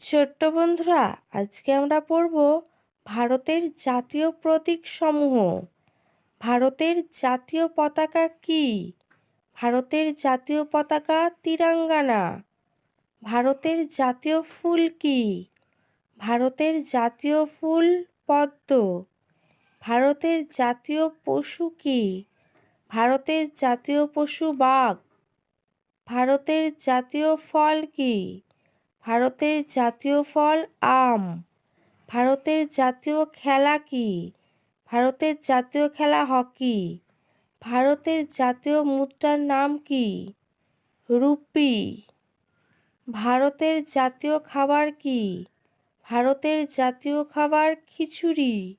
ছোট্ট বন্ধুরা, আজকে আমরা পড়ব ভারতের জাতীয় প্রতীক সমূহ। ভারতের জাতীয় পতাকা কি? ভারতের জাতীয় পতাকা তিরাঙ্গানা। ভারতের জাতীয় ফুল কি? ভারতের জাতীয় ফুল পদ্ম। ভারতের জাতীয় পশু কি? ভারতের জাতীয় পশু বাঘ। ভারতের জাতীয় ফল কি? ভারতের জাতীয় ফল আম। ভারতের জাতীয় খেলা কি? ভারতের জাতীয় খেলা হকি। ভারতের জাতীয় মুদ্রার নাম কি? রুপি। ভারতের জাতীয় খাবার কি? ভারতের জাতীয় খাবার খিচুড়ি।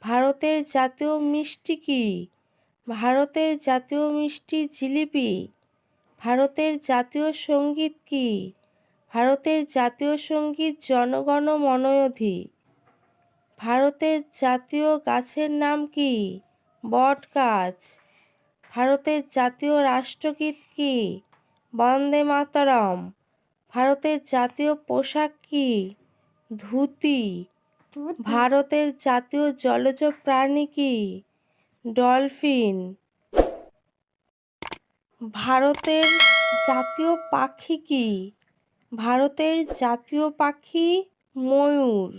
ভারতের জাতীয় মিষ্টি কি? ভারতের জাতীয় মিষ্টি জিলিপি। ভারতের জাতীয় সংগীত কি? ভারতের জাতীয় সংগীত জনগণ মনয়ধি। ভারতের জাতীয় গাছের নাম কি? বট গাছ। ভারতের জাতীয় রাষ্ট্রগীত কি? বন্দে মাতরম। ভারতের জাতীয় পোশাক কি? ধুতি। ভারতের জাতীয় জলজ প্রাণী কি? ডলফিন। ভারতের জাতীয় পাখি কি? ভারতের জাতীয় পাখি ময়ূর।